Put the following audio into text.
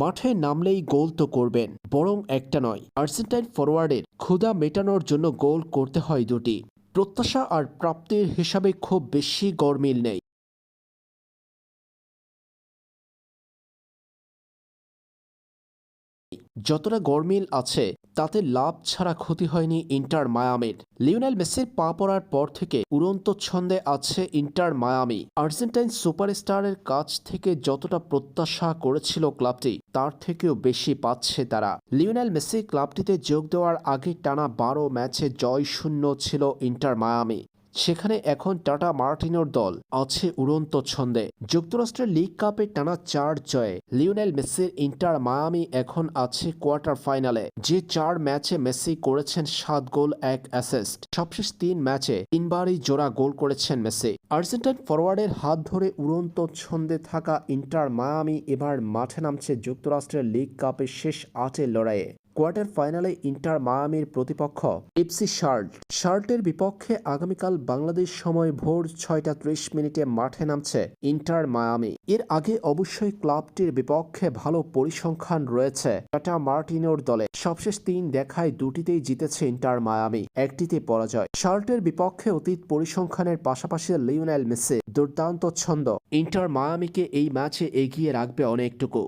মাঠে নামলেই গোল তো করবেন, বরং একটা নয়। আর্জেন্টাইন ফরোয়ার্ডের ক্ষুধা মেটানোর জন্য গোল করতে হয় দুটি। প্রত্যাশা আর প্রাপ্তির হিসাবে খুব বেশি গরমিল নেই। যতটা গরমিল আছে তাতে লাভ ছাড়া ক্ষতি হয়নি ইন্টার মায়ামির। লিওনেল মেসির পা পড়ার পর থেকে উড়ন্ত ছন্দে আছে ইন্টার মায়ামি। আর্জেন্টাইন সুপারস্টারের কাছ থেকে যতটা প্রত্যাশা করেছিল ক্লাবটি, তার থেকেও বেশি পাচ্ছে তারা। লিওনেল মেসি ক্লাবটিতে যোগ দেওয়ার আগে টানা বারো ম্যাচে জয় শূন্য ছিল ইন্টার মায়ামি। সেখানে এখন টাটা মার্টিনোর দল আছে উড়ন্ত ছন্দে। যুক্তরাষ্ট্রের লিগ কাপে টানা চার জয়ে। লিওনেল মেসির ইন্টার মায়ামি এখন আছে কোয়ার্টার ফাইনালে। যে চার ম্যাচে মেসি করেছেন সাত গোল, এক অ্যাসিস্ট। সবশেষ তিন ম্যাচে তিনবারই জোড়া গোল করেছেন মেসি। আর্জেন্টাইন ফরওয়ার্ডের হাত ধরে উড়ন্ত ছন্দে থাকা ইন্টার মায়ামি এবার মাঠে নামছে যুক্তরাষ্ট্রের লিগ কাপের শেষ আটের লড়াইয়ে। কোয়ার্টার ফাইনালে ইন্টার মায়ামির প্রতিপক্ষ এফসি শার্ট শার্টের বিপক্ষে আগামীকাল বাংলাদেশ সময় ভোর ছয়টা ত্রিশ মিনিটে মাঠে নামছে ইন্টার মায়ামি। এর আগে অবশ্যই ক্লাবটির বিপক্ষে ভালো পরিসংখ্যান রয়েছে টাটা মার্টিনোর দলে। সবশেষ তিন দেখায় দুটিতেই জিতেছে ইন্টার মায়ামি, একটিতে পরাজয়। শার্টের বিপক্ষে অতীত পরিসংখ্যানের পাশাপাশি লিওনেল মেসি, দুর্দান্ত ছন্দ। ইন্টার মায়ামিকে এই ম্যাচে এগিয়ে রাখবে অনেকটুকু।